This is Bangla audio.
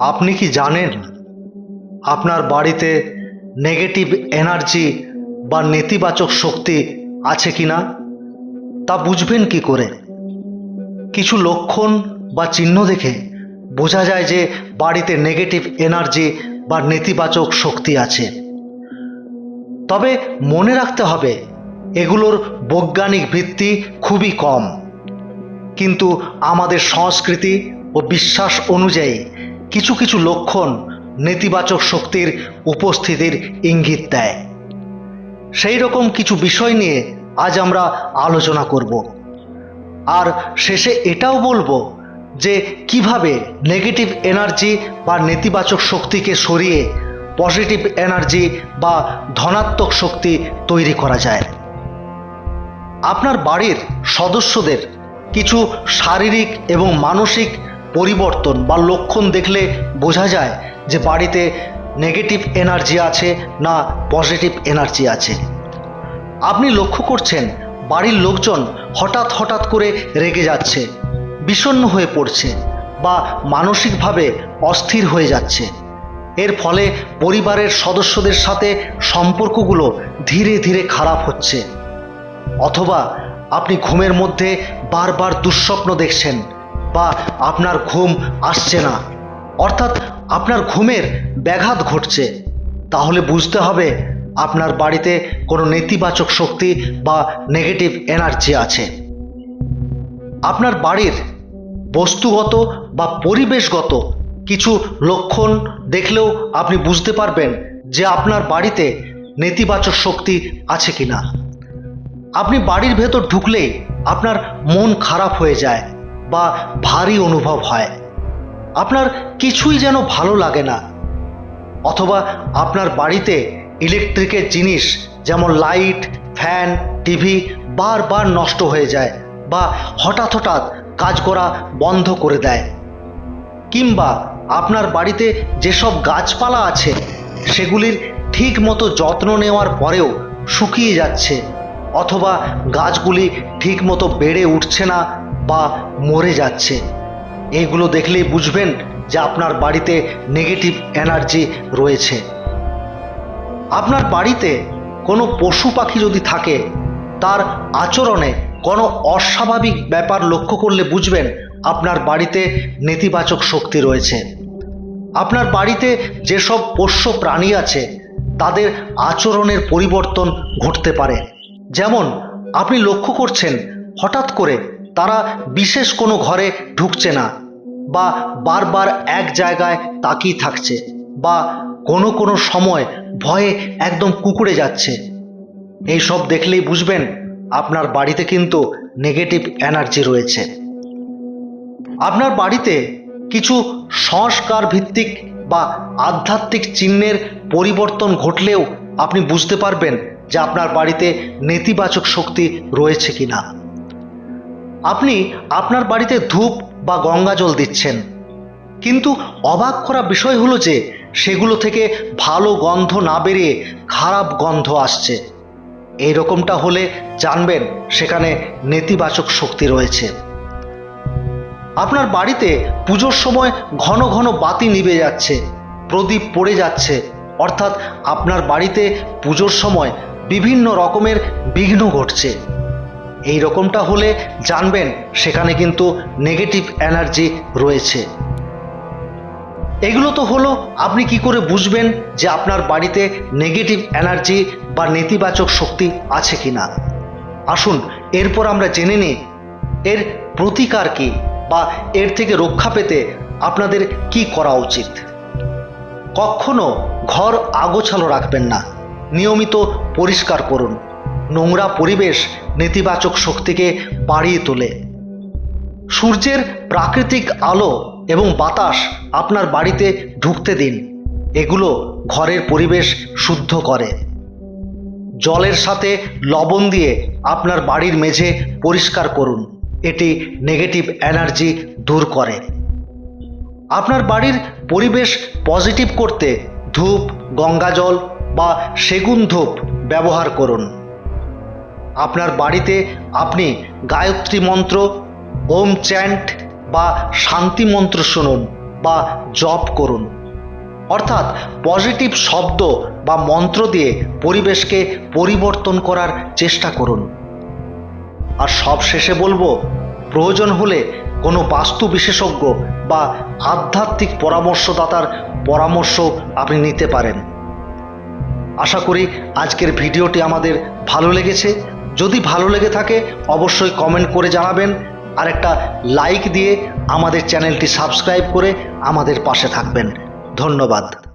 আপনি কি জানেন আপনার বাড়িতে নেগেটিভ এনার্জি বা নেতিবাচক শক্তি আছে কি না? তা বুঝবেন কি করে? কিছু লক্ষণ বা চিহ্ন দেখে বোঝা যায় যে বাড়িতে নেগেটিভ এনার্জি বা নেতিবাচক শক্তি আছে। তবে মনে রাখতে হবে, এগুলোর বৈজ্ঞানিক ভিত্তি খুবই কম। কিন্তু আমাদের সংস্কৃতি ও বিশ্বাস অনুযায়ী কিছু কিছু লক্ষণ নেতিবাচক শক্তির উপস্থিতির ইঙ্গিত দেয়। সেই রকম কিছু বিষয় নিয়ে আজ আমরা আলোচনা করব। আর শেষে এটাও বলব যে কীভাবে নেগেটিভ এনার্জি বা নেতিবাচক শক্তিকে সরিয়ে পজিটিভ এনার্জি বা ধনাত্মক শক্তি তৈরি করা যায়। আপনার বাড়ির সদস্যদের কিছু শারীরিক এবং মানসিক পরিবর্তন বা লক্ষণ দেখলে বোঝা যায় যে বাড়িতে নেগেটিভ এনার্জি আছে না পজিটিভ এনার্জি আছে। আপনি লক্ষ্য করছেন বাড়ির লোকজন হঠাৎ হঠাৎ করে রেগে যাচ্ছে, বিষণ্ণ হয়ে পড়ছে বা মানসিকভাবে অস্থির হয়ে যাচ্ছে। এর ফলে পরিবারের সদস্যদের সাথে সম্পর্কগুলো ধীরে ধীরে খারাপ হচ্ছে। অথবা আপনি ঘুমের মধ্যে বারবার দুঃস্বপ্ন দেখছেন বা আপনার ঘুম আসছে না। অর্থাৎ আপনার ঘুমের ব্যাঘাত ঘটছে। তাহলে বুঝতে হবে আপনার বাড়িতে কোনো নেতিবাচক শক্তি বা নেগেটিভ এনার্জি আছে। আপনার বাড়ির বস্তুগত বা পরিবেশগত কিছু লক্ষণ দেখলেও আপনি বুঝতে পারবেন যে আপনার বাড়িতে নেতিবাচক শক্তি আছে কিনা। আপনি বাড়ির ভেতর ঢুকলেই আপনার মন খারাপ হয়ে যায়। বা ভারী অনুভব হয়। আপনার কিছুই যেন ভালো লাগে না। অথবা আপনার বাড়িতে ইলেকট্রিকের জিনিস যেমন লাইট, ফ্যান, টিভি বারবার নষ্ট হয়ে যায় বা হঠাৎ হঠাৎ কাজ করা বন্ধ করে দেয়। কিংবা আপনার বাড়িতে যেসব গাছপালা আছে, সেগুলির ঠিক মতো যত্ন নেওয়ার পরেও শুকিয়ে যাচ্ছে, অথবা গাছগুলি ঠিক মতো বেড়ে উঠছে না বা মরে যাচ্ছে। এইগুলো দেখলেই বুঝবেন যে আপনার বাড়িতে নেগেটিভ এনার্জি রয়েছে। আপনার বাড়িতে কোনো পশু পাখি যদি থাকে, তার আচরণে কোনো অস্বাভাবিক ব্যাপার লক্ষ্য করলে বুঝবেন আপনার বাড়িতে নেতিবাচক শক্তি রয়েছে। আপনার বাড়িতে যেসব পোষ্য প্রাণী আছে, তাদের আচরণের পরিবর্তন ঘটতে পারে। যেমন, আপনি লক্ষ্য করছেন হঠাৎ করে তারা বিশেষ কোনো ঘরে ঢুকছে না বা বারবার এক জায়গায় তাকিয়ে থাকছে বা কোনো কোনো সময় ভয়ে একদম কুকুরে যাচ্ছে। এই সব দেখলেই বুঝবেন আপনার বাড়িতে কিন্তু নেগেটিভ এনার্জি রয়েছে। আপনার বাড়িতে কিছু সংস্কার ভিত্তিক বা আধ্যাত্মিক চিহ্নের পরিবর্তন ঘটলেও আপনি বুঝতে পারবেন যে আপনার বাড়িতে নেতিবাচক শক্তি রয়েছে কিনা। আপনি আপনার বাড়িতে ধূপ বা গঙ্গা জল দিচ্ছেন। কিন্তু অবাক করা বিষয় হলো যে, সেগুলো থেকে ভালো গন্ধ না বেরিয়ে খারাপ গন্ধ আসছে। এই রকমটা হলে জানবেন, সেখানে নেতিবাচক শক্তি রয়েছে। আপনার বাড়িতে পুজোর সময় ঘন ঘন বাতি নিভে যাচ্ছে, প্রদীপ পড়ে যাচ্ছে, অর্থাৎ আপনার বাড়িতে পুজোর সময় বিভিন্ন রকমের বিঘ্ন ঘটছে। এই রকমটা হলে জানবেন সেখানে কিন্তু নেগেটিভ এনার্জি রয়েছে। এগুলো তো হলো আপনি কি করে বুঝবেন যে আপনার বাড়িতে নেগেটিভ এনার্জি বা নেতিবাচক শক্তি আছে কি না আসুন, এরপর আমরা জেনে নিই, এর প্রতিকার কি বা এর থেকে রক্ষা পেতে আপনাদের কি করা উচিত? কখনো ঘর আগোছালো রাখবেন না, নিয়মিত পরিষ্কার করুন। নোংরা পরিবেশ নেতিবাচক শক্তিকে বাড়িয়ে তোলে। সূর্যের প্রাকৃতিক আলো এবং বাতাস আপনার বাড়িতে ঢুকতে দিন। এগুলো ঘরের পরিবেশ শুদ্ধ করে। জলের সাথে লবণ দিয়ে আপনার বাড়ির মেঝে পরিষ্কার করুন। এটি নেগেটিভ এনার্জি দূর করে। আপনার বাড়ির পরিবেশ পজিটিভ করতে ধূপ, গঙ্গাজল বা সেগুন ধূপ ব্যবহার করুন। আপনার বাড়িতে আপনি গায়ত্রী মন্ত্র, ওম চ্যান্ট বা শান্তি মন্ত্র শুনুন বা জপ করুন। অর্থাৎ পজিটিভ শব্দ বা মন্ত্র দিয়ে পরিবেশকে পরিবর্তন করার চেষ্টা করুন। আর সব শেষে বলব, প্রয়োজন হলে কোনো বাস্তু বিশেষজ্ঞ বা আধ্যাত্মিক পরামর্শদাতার পরামর্শ আপনি নিতে পারেন। আশা করি আজকের ভিডিওটি আমাদের ভালো লেগেছে। যদি ভালো লেগে থাকে, অবশ্যই কমেন্ট করে জানাবেন। আর একটা লাইক দিয়ে আমাদের চ্যানেলটি সাবস্ক্রাইব করে আমাদের পাশে থাকবেন। ধন্যবাদ।